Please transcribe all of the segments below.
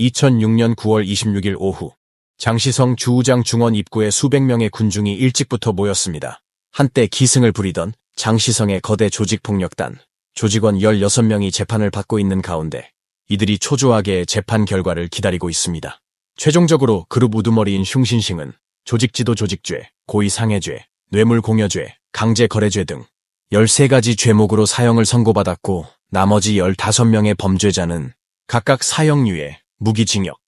2006년 9월 26일 오후 장시성 주우장 중원 입구에 수백 명의 군중이 일찍부터 모였습니다. 한때 기승을 부리던 장시성의 거대 조직폭력단 조직원 16명이 재판을 받고 있는 가운데 이들이 초조하게 재판 결과를 기다리고 있습니다. 최종적으로 그룹 우두머리인 흉신싱은 조직지도 조직죄, 고의상해죄, 뇌물공여죄, 강제거래죄 등 13가지 죄목으로 사형을 선고받았고 나머지 15명의 범죄자는 각각 사형유예, 무기징역,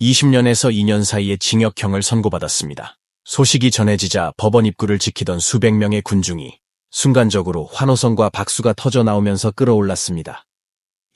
20년에서 2년 사이의 징역형을 선고받았습니다. 소식이 전해지자 법원 입구를 지키던 수백 명의 군중이 순간적으로 환호성과 박수가 터져 나오면서 끌어올랐습니다.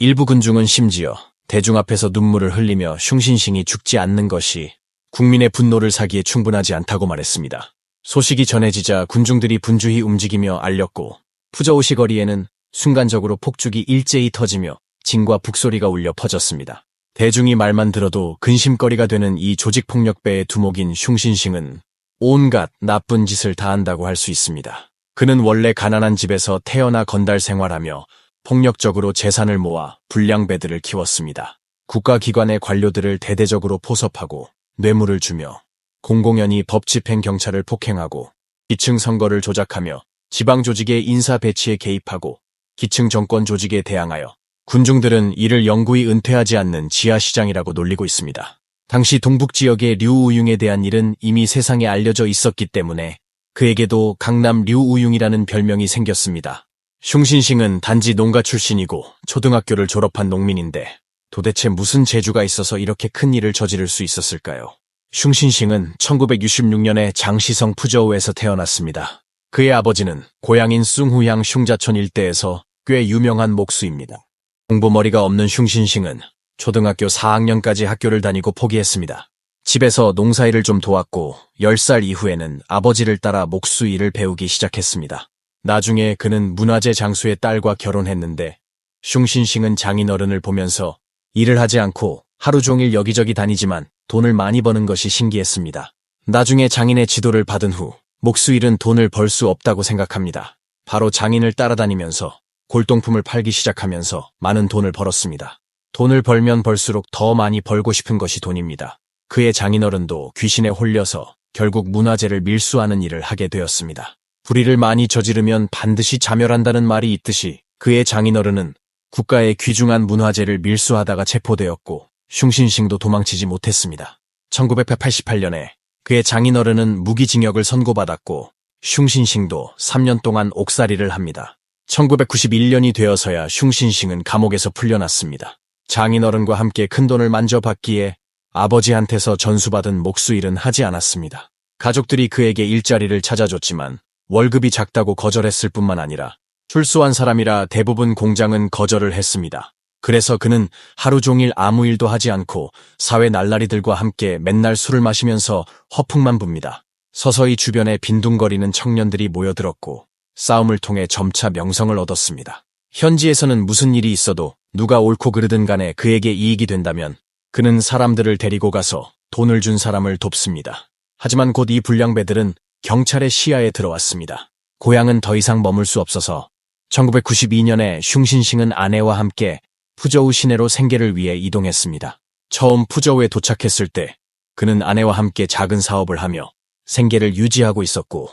일부 군중은 심지어 대중 앞에서 눈물을 흘리며 흉신싱이 죽지 않는 것이 국민의 분노를 사기에 충분하지 않다고 말했습니다. 소식이 전해지자 군중들이 분주히 움직이며 알렸고 푸저우시 거리에는 순간적으로 폭죽이 일제히 터지며 진과 북소리가 울려 퍼졌습니다. 대중이 말만 들어도 근심거리가 되는 이 조직폭력배의 두목인 흉신싱은 온갖 나쁜 짓을 다 한다고 할 수 있습니다. 그는 원래 가난한 집에서 태어나 건달 생활하며 폭력적으로 재산을 모아 불량배들을 키웠습니다. 국가기관의 관료들을 대대적으로 포섭하고 뇌물을 주며 공공연히 법집행 경찰을 폭행하고 기층 선거를 조작하며 지방 조직의 인사 배치에 개입하고 기층 정권 조직에 대항하여 군중들은 이를 영구히 은퇴하지 않는 지하시장이라고 놀리고 있습니다. 당시 동북 지역의 류우융에 대한 일은 이미 세상에 알려져 있었기 때문에 그에게도 강남 류우융이라는 별명이 생겼습니다. 흉신싱은 단지 농가 출신이고 초등학교를 졸업한 농민인데 도대체 무슨 재주가 있어서 이렇게 큰 일을 저지를 수 있었을까요? 흉신싱은 1966년에 장시성 푸저우에서 태어났습니다. 그의 아버지는 고향인 숭후향 흉자촌 일대에서 꽤 유명한 목수입니다. 공부머리가 없는 흉신싱은 초등학교 4학년까지 학교를 다니고 포기했습니다. 집에서 농사일을 좀 도왔고 10살 이후에는 아버지를 따라 목수 일을 배우기 시작했습니다. 나중에 그는 문화재 장수의 딸과 결혼했는데 흉신싱은 장인어른을 보면서 일을 하지 않고 하루 종일 여기저기 다니지만 돈을 많이 버는 것이 신기했습니다. 나중에 장인의 지도를 받은 후 목수일은 돈을 벌 수 없다고 생각합니다. 바로 장인을 따라다니면서 골동품을 팔기 시작하면서 많은 돈을 벌었습니다. 돈을 벌면 벌수록 더 많이 벌고 싶은 것이 돈입니다. 그의 장인어른도 귀신에 홀려서 결국 문화재를 밀수하는 일을 하게 되었습니다. 불의를 많이 저지르면 반드시 자멸한다는 말이 있듯이 그의 장인어른은 국가의 귀중한 문화재를 밀수하다가 체포되었고 흉신싱도 도망치지 못했습니다. 1988년에 그의 장인어른은 무기징역을 선고받았고 흉신싱도 3년 동안 옥살이를 합니다. 1991년이 되어서야 흉신싱은 감옥에서 풀려났습니다. 장인어른과 함께 큰돈을 만져봤기에 아버지한테서 전수받은 목수일은 하지 않았습니다. 가족들이 그에게 일자리를 찾아줬지만 월급이 작다고 거절했을 뿐만 아니라 출소한 사람이라 대부분 공장은 거절을 했습니다. 그래서 그는 하루 종일 아무 일도 하지 않고 사회 날라리들과 함께 맨날 술을 마시면서 허풍만 붑니다. 서서히 주변에 빈둥거리는 청년들이 모여들었고 싸움을 통해 점차 명성을 얻었습니다. 현지에서는 무슨 일이 있어도 누가 옳고 그르든 간에 그에게 이익이 된다면 그는 사람들을 데리고 가서 돈을 준 사람을 돕습니다. 하지만 곧 이 불량배들은 경찰의 시야에 들어왔습니다. 고향은 더 이상 머물 수 없어서 1992년에 흉신싱은 아내와 함께 푸저우 시내로 생계를 위해 이동했습니다. 처음 푸저우에 도착했을 때 그는 아내와 함께 작은 사업을 하며 생계를 유지하고 있었고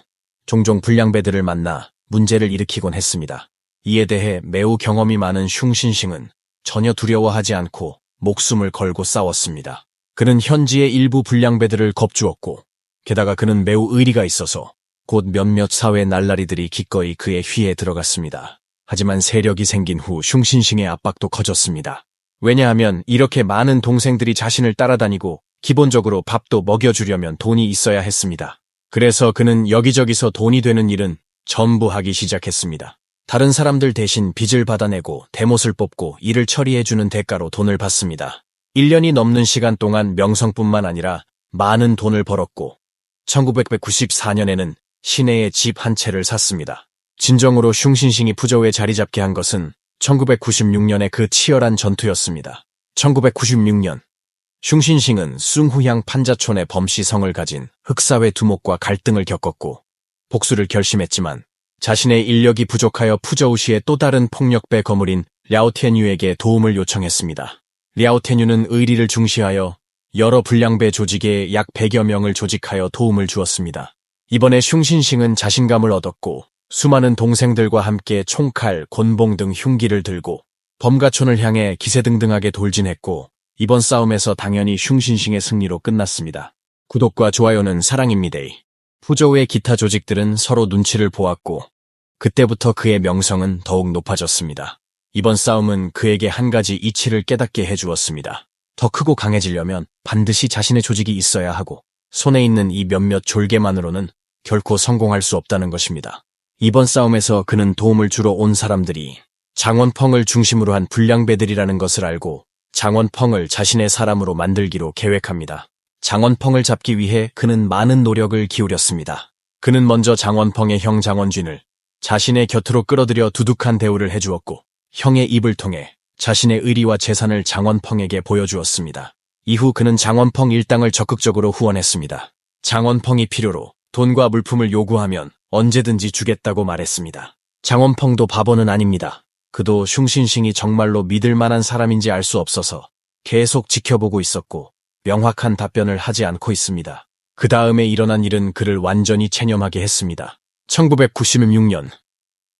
종종 불량배들을 만나 문제를 일으키곤 했습니다. 이에 대해 매우 경험이 많은 흉신싱은 전혀 두려워하지 않고 목숨을 걸고 싸웠습니다. 그는 현지의 일부 불량배들을 겁주었고 게다가 그는 매우 의리가 있어서 곧 몇몇 사회 날라리들이 기꺼이 그의 휘에 들어갔습니다. 하지만 세력이 생긴 후 흉신싱의 압박도 커졌습니다. 왜냐하면 이렇게 많은 동생들이 자신을 따라다니고 기본적으로 밥도 먹여주려면 돈이 있어야 했습니다. 그래서 그는 여기저기서 돈이 되는 일은 전부 하기 시작했습니다. 다른 사람들 대신 빚을 받아내고 대못을 뽑고 일을 처리해주는 대가로 돈을 받습니다. 1년이 넘는 시간 동안 명성뿐만 아니라 많은 돈을 벌었고 1994년에는 시내에 집 한 채를 샀습니다. 진정으로 흉신싱이 푸저우에 자리 잡게 한 것은 1996년의 그 치열한 전투였습니다. 1996년 흉신싱은 숭후향 판자촌의 범시성을 가진 흑사회 두목과 갈등을 겪었고 복수를 결심했지만 자신의 인력이 부족하여 푸저우시의 또 다른 폭력배 거물인 랴오티엔유에게 도움을 요청했습니다. 랴오테뉴는 의리를 중시하여 여러 불량배 조직에 약 100여 명을 조직하여 도움을 주었습니다. 이번에 슝신싱은 자신감을 얻었고 수많은 동생들과 함께 총칼, 곤봉 등 흉기를 들고 범가촌을 향해 기세등등하게 돌진했고 이번 싸움에서 당연히 슝신싱의 승리로 끝났습니다. 구독과 좋아요는 사랑입니다. 푸조우의 기타 조직들은 서로 눈치를 보았고 그때부터 그의 명성은 더욱 높아졌습니다. 이번 싸움은 그에게 한 가지 이치를 깨닫게 해주었습니다. 더 크고 강해지려면 반드시 자신의 조직이 있어야 하고 손에 있는 이 몇몇 졸개만으로는 결코 성공할 수 없다는 것입니다. 이번 싸움에서 그는 도움을 주러 온 사람들이 장원펑을 중심으로 한 불량배들이라는 것을 알고 장원펑을 자신의 사람으로 만들기로 계획합니다. 장원펑을 잡기 위해 그는 많은 노력을 기울였습니다. 그는 먼저 장원펑의 형 장원쥔을 자신의 곁으로 끌어들여 두둑한 대우를 해주었고 형의 입을 통해 자신의 의리와 재산을 장원펑에게 보여주었습니다. 이후 그는 장원펑 일당을 적극적으로 후원했습니다. 장원펑이 필요로 돈과 물품을 요구하면 언제든지 주겠다고 말했습니다. 장원펑도 바보는 아닙니다. 그도 슝신싱이 정말로 믿을 만한 사람인지 알 수 없어서 계속 지켜보고 있었고 명확한 답변을 하지 않고 있습니다. 그 다음에 일어난 일은 그를 완전히 체념하게 했습니다. 1996년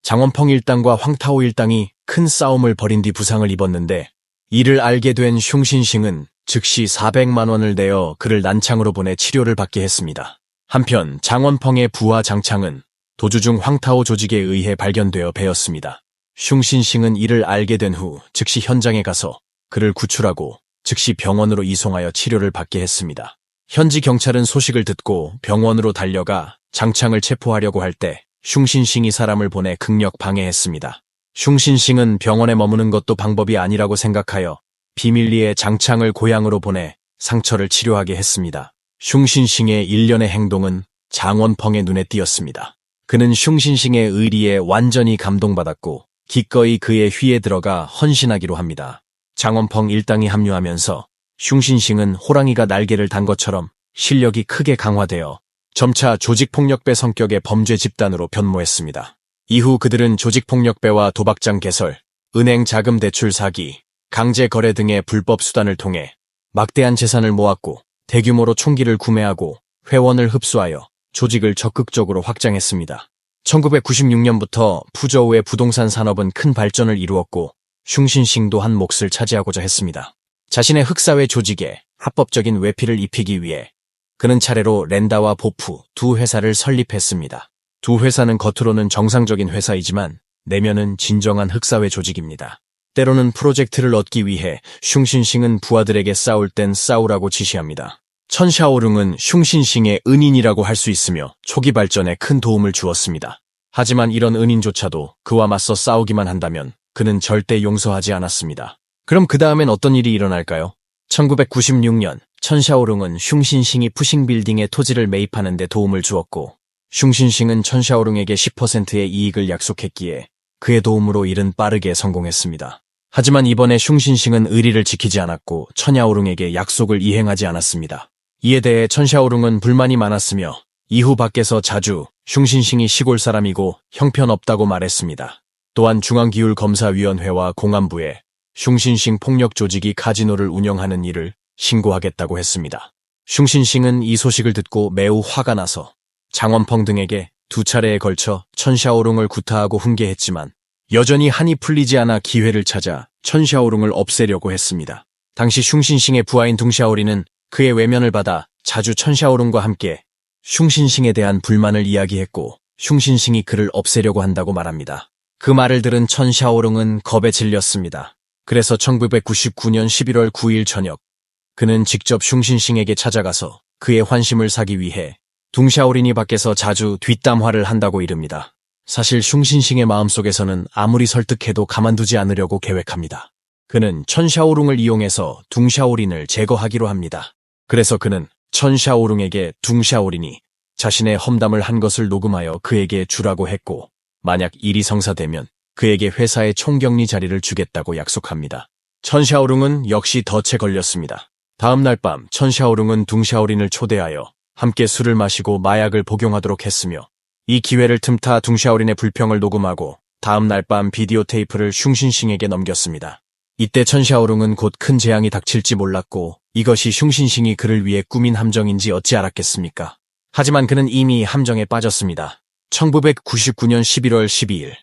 장원펑 일당과 황타오 일당이 큰 싸움을 벌인 뒤 부상을 입었는데 이를 알게 된 슝신싱은 즉시 400만 원을 내어 그를 난창으로 보내 치료를 받게 했습니다. 한편 장원펑의 부하 장창은 도주 중 황타오 조직에 의해 발견되어 베었습니다. 슝신싱은 이를 알게 된 후 즉시 현장에 가서 그를 구출하고 즉시 병원으로 이송하여 치료를 받게 했습니다. 현지 경찰은 소식을 듣고 병원으로 달려가 장창을 체포하려고 할 때 슝신싱이 사람을 보내 극력 방해했습니다. 슝신싱은 병원에 머무는 것도 방법이 아니라고 생각하여 비밀리에 장창을 고향으로 보내 상처를 치료하게 했습니다. 슝신싱의 일련의 행동은 장원펑의 눈에 띄었습니다. 그는 슝신싱의 의리에 완전히 감동받았고 기꺼이 그의 휘에 들어가 헌신하기로 합니다. 장원펑 일당이 합류하면서 슝신싱은 호랑이가 날개를 단 것처럼 실력이 크게 강화되어 점차 조직폭력배 성격의 범죄 집단으로 변모했습니다. 이후 그들은 조직폭력배와 도박장 개설, 은행 자금 대출 사기, 강제 거래 등의 불법 수단을 통해 막대한 재산을 모았고 대규모로 총기를 구매하고 회원을 흡수하여 조직을 적극적으로 확장했습니다. 1996년부터 푸저우의 부동산 산업은 큰 발전을 이루었고 슝신싱 도 한 몫을 차지하고자 했습니다. 자신의 흑사회 조직에 합법적인 외피를 입히기 위해 그는 차례로 렌다와 보프 두 회사를 설립했습니다. 두 회사는 겉으로는 정상적인 회사이지만 내면은 진정한 흑사회 조직입니다. 때로는 프로젝트를 얻기 위해 슝신싱은 부하들에게 싸울 땐 싸우라고 지시합니다. 천샤오릉은 슝신싱의 은인이라고 할 수 있으며 초기 발전에 큰 도움을 주었습니다. 하지만 이런 은인조차도 그와 맞서 싸우기만 한다면 그는 절대 용서하지 않았습니다. 그럼 그 다음엔 어떤 일이 일어날까요? 1996년 천샤오릉은 슝신싱이 푸싱빌딩의 토지를 매입하는 데 도움을 주었고 슝신싱은 천샤오릉에게 10%의 이익을 약속했기에 그의 도움으로 일은 빠르게 성공했습니다. 하지만 이번에 슝신싱은 의리를 지키지 않았고 천야오릉에게 약속을 이행하지 않았습니다. 이에 대해 천샤오릉은 불만이 많았으며 이후 밖에서 자주 슝신싱이 시골 사람이고 형편없다고 말했습니다. 또한 중앙기율검사위원회와 공안부에 슝신싱 폭력 조직이 카지노를 운영하는 일을 신고하겠다고 했습니다. 슝신싱은 이 소식을 듣고 매우 화가 나서 장원펑 등에게 두 차례에 걸쳐 천샤오롱을 구타하고 훈계했지만 여전히 한이 풀리지 않아 기회를 찾아 천샤오롱을 없애려고 했습니다. 당시 슝신싱의 부하인 둥샤오리는 그의 외면을 받아 자주 천샤오롱과 함께 슝신싱에 대한 불만을 이야기했고 슝신싱이 그를 없애려고 한다고 말합니다. 그 말을 들은 천샤오롱은 겁에 질렸습니다. 그래서 1999년 11월 9일 저녁 그는 직접 슝신싱에게 찾아가서 그의 환심을 사기 위해 둥샤오린이 밖에서 자주 뒷담화를 한다고 이릅니다. 사실 슝신싱의 마음속에서는 아무리 설득해도 가만두지 않으려고 계획합니다. 그는 천샤오룽을 이용해서 둥샤오린을 제거하기로 합니다. 그래서 그는 천샤오룽에게 둥샤오린이 자신의 험담을 한 것을 녹음하여 그에게 주라고 했고 만약 일이 성사되면 그에게 회사의 총경리 자리를 주겠다고 약속합니다. 천샤오룽은 역시 덫에 걸렸습니다. 다음 날 밤 천샤오룽은 둥샤오린을 초대하여 함께 술을 마시고 마약을 복용하도록 했으며 이 기회를 틈타 둥샤오린의 불평을 녹음하고 다음 날 밤 비디오 테이프를 슝신싱에게 넘겼습니다. 이때 천샤오룽은 곧 큰 재앙이 닥칠지 몰랐고 이것이 슝신싱이 그를 위해 꾸민 함정인지 어찌 알았겠습니까? 하지만 그는 이미 함정에 빠졌습니다. 1999년 11월 12일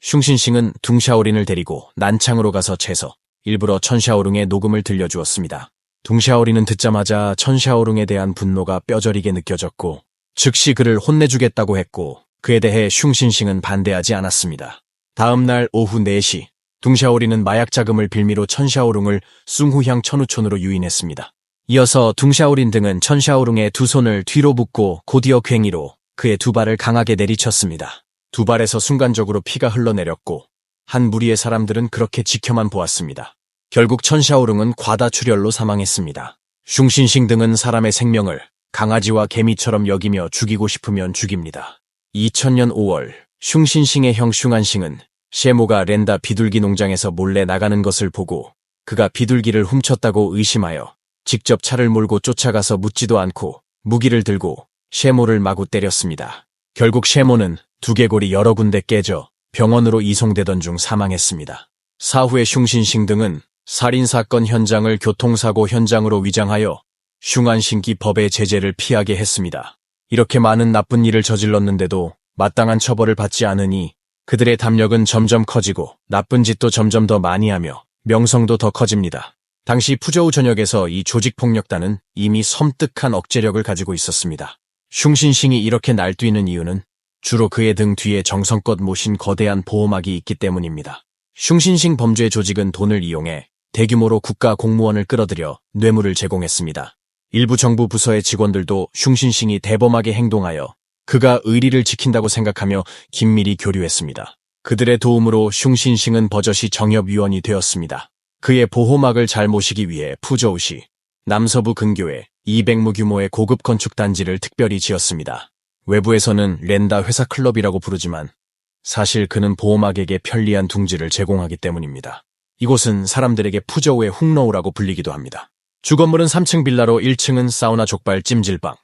슝신싱은 둥샤오린을 데리고 난창으로 가서 채서 일부러 천샤오룽의 녹음을 들려주었습니다. 둥샤오린은 듣자마자 천샤오룽에 대한 분노가 뼈저리게 느껴졌고 즉시 그를 혼내주겠다고 했고 그에 대해 슝신싱은 반대하지 않았습니다. 다음 날 오후 4시 둥샤오린은 마약 자금을 빌미로 천샤오룽을 숭후향 천우촌으로 유인했습니다. 이어서 둥샤오린 등은 천샤오룽의 두 손을 뒤로 붓고 곧이어 괭이로 그의 두 발을 강하게 내리쳤습니다. 두 발에서 순간적으로 피가 흘러내렸고 한 무리의 사람들은 그렇게 지켜만 보았습니다. 결국 천샤오룽은 과다출혈로 사망했습니다. 슝신싱 등은 사람의 생명을 강아지와 개미처럼 여기며 죽이고 싶으면 죽입니다. 2000년 5월 슝신싱의 형 슝안싱은 셰모가 렌다 비둘기 농장에서 몰래 나가는 것을 보고 그가 비둘기를 훔쳤다고 의심하여 직접 차를 몰고 쫓아가서 묻지도 않고 무기를 들고 셰모를 마구 때렸습니다. 결국 셰모는 두개골이 여러 군데 깨져 병원으로 이송되던 중 사망했습니다. 사후에 슝신싱 등은 살인사건 현장을 교통사고 현장으로 위장하여 슝안신기 법의 제재를 피하게 했습니다. 이렇게 많은 나쁜 일을 저질렀는데도 마땅한 처벌을 받지 않으니 그들의 담력은 점점 커지고 나쁜 짓도 점점 더 많이 하며 명성도 더 커집니다. 당시 푸저우 전역에서 이 조직폭력단은 이미 섬뜩한 억제력을 가지고 있었습니다. 슝신싱이 이렇게 날뛰는 이유는 주로 그의 등 뒤에 정성껏 모신 거대한 보호막이 있기 때문입니다. 슝신싱 범죄 조직은 돈을 이용해 대규모로 국가 공무원을 끌어들여 뇌물을 제공했습니다. 일부 정부 부서의 직원들도 슝신싱이 대범하게 행동하여 그가 의리를 지킨다고 생각하며 긴밀히 교류했습니다. 그들의 도움으로 슝신싱은 버젓이 정협위원이 되었습니다. 그의 보호막을 잘 모시기 위해 푸저우시 남서부 근교에 200무 규모의 고급 건축 단지를 특별히 지었습니다. 외부에서는 렌다 회사 클럽이라고 부르지만 사실 그는 보호막에게 편리한 둥지를 제공하기 때문입니다. 이곳은 사람들에게 푸저우의 훅노우라고 불리기도 합니다. 주건물은 3층 빌라로 1층은 사우나 족발 찜질방,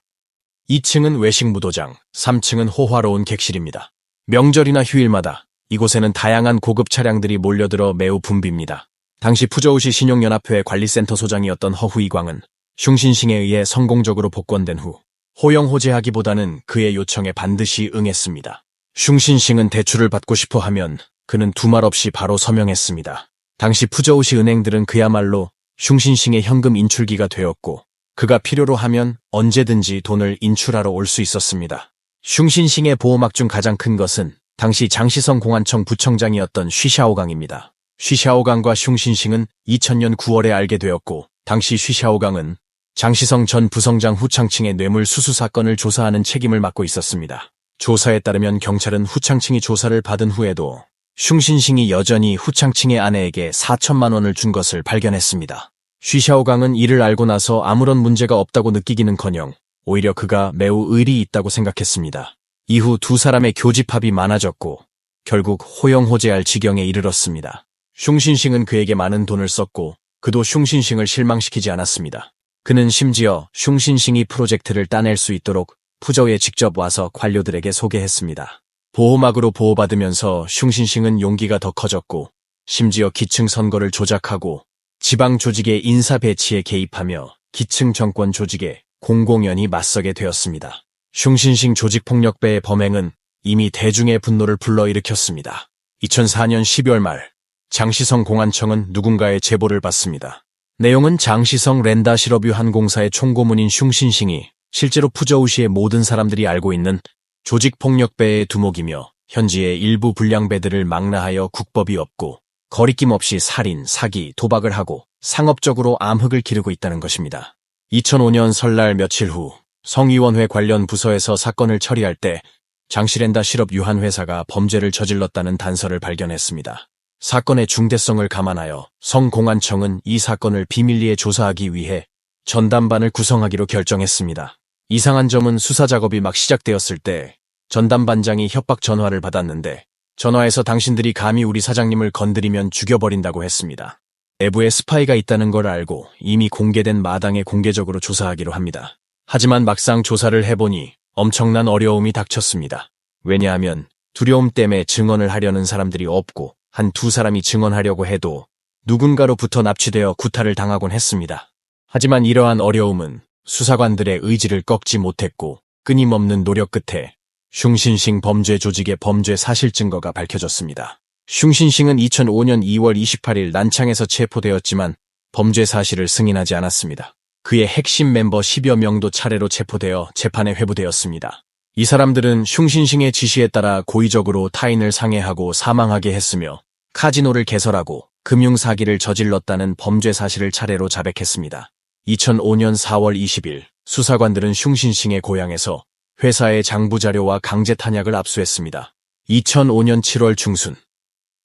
2층은 외식 무도장, 3층은 호화로운 객실입니다. 명절이나 휴일마다 이곳에는 다양한 고급 차량들이 몰려들어 매우 붐빕니다. 당시 푸저우시 신용연합회 관리센터 소장이었던 허후이광은 슝신싱에 의해 성공적으로 복권된 후 호영호재하기보다는 그의 요청에 반드시 응했습니다. 슝신싱은 대출을 받고 싶어 하면 그는 두말 없이 바로 서명했습니다. 당시 푸저우시 은행들은 그야말로 슝신싱의 현금 인출기가 되었고 그가 필요로 하면 언제든지 돈을 인출하러 올 수 있었습니다. 슝신싱의 보호막 중 가장 큰 것은 당시 장시성 공안청 부청장이었던 쉬샤오강입니다. 쉬샤오강과 슝신싱은 2000년 9월에 알게 되었고 당시 쉬샤오강은 장시성 전 부성장 후창층의 뇌물 수수 사건을 조사하는 책임을 맡고 있었습니다. 조사에 따르면 경찰은 후창층이 조사를 받은 후에도 슝신싱이 여전히 후창층의 아내에게 4천만 원을 준 것을 발견했습니다. 쉬샤오강은 이를 알고 나서 아무런 문제가 없다고 느끼기는커녕 오히려 그가 매우 의리 있다고 생각했습니다. 이후 두 사람의 교집합이 많아졌고 결국 호영호재할 지경에 이르렀습니다. 슝신싱은 그에게 많은 돈을 썼고 그도 슝신싱을 실망시키지 않았습니다. 그는 심지어 슝신싱이 프로젝트를 따낼 수 있도록 푸저우에 직접 와서 관료들에게 소개했습니다. 보호막으로 보호받으면서 슝신싱은 용기가 더 커졌고 심지어 기층 선거를 조작하고 지방 조직의 인사 배치에 개입하며 기층 정권 조직에 공공연히 맞서게 되었습니다. 슝신싱 조직폭력배의 범행은 이미 대중의 분노를 불러일으켰습니다. 2004년 12월 말 장시성 공안청은 누군가의 제보를 받습니다. 내용은 장시성 렌다 실업유 한 공사의 총고문인 슝신싱이 실제로 푸저우시의 모든 사람들이 알고 있는 조직폭력배의 두목이며 현지의 일부 불량배들을 망라하여 국법이 없고 거리낌 없이 살인, 사기, 도박을 하고 상업적으로 암흑을 기르고 있다는 것입니다. 2005년 설날 며칠 후 성위원회 관련 부서에서 사건을 처리할 때 장시렌다 실업 유한 회사가 범죄를 저질렀다는 단서를 발견했습니다. 사건의 중대성을 감안하여 성공안청은 이 사건을 비밀리에 조사하기 위해 전담반을 구성하기로 결정했습니다. 이상한 점은 수사 작업이 막 시작되었을 때 전담반장이 협박 전화를 받았는데 전화에서 당신들이 감히 우리 사장님을 건드리면 죽여버린다고 했습니다. 내부에 스파이가 있다는 걸 알고 이미 공개된 마당에 공개적으로 조사하기로 합니다. 하지만 막상 조사를 해보니 엄청난 어려움이 닥쳤습니다. 왜냐하면 두려움 때문에 증언을 하려는 사람들이 없고 한 두 사람이 증언하려고 해도 누군가로부터 납치되어 구타를 당하곤 했습니다. 하지만 이러한 어려움은 수사관들의 의지를 꺾지 못했고 끊임없는 노력 끝에 슝신싱 범죄 조직의 범죄 사실 증거가 밝혀졌습니다. 슝신싱은 2005년 2월 28일 난창에서 체포되었지만 범죄 사실을 승인하지 않았습니다. 그의 핵심 멤버 10여 명도 차례로 체포되어 재판에 회부되었습니다. 이 사람들은 슝신싱의 지시에 따라 고의적으로 타인을 상해하고 사망하게 했으며 카지노를 개설하고 금융 사기를 저질렀다는 범죄 사실을 차례로 자백했습니다. 2005년 4월 20일 수사관들은 슝신싱의 고향에서 회사의 장부 자료와 강제 탄약을 압수했습니다. 2005년 7월 중순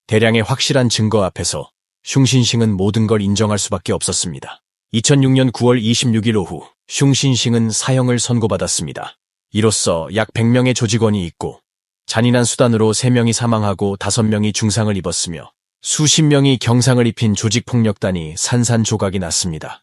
대량의 확실한 증거 앞에서 슝신싱은 모든 걸 인정할 수밖에 없었습니다. 2006년 9월 26일 오후 슝신싱은 사형을 선고받았습니다. 이로써 약 100명의 조직원이 있고 잔인한 수단으로 3명이 사망하고 5명이 중상을 입었으며 수십 명이 경상을 입힌 조직폭력단이 산산조각이 났습니다.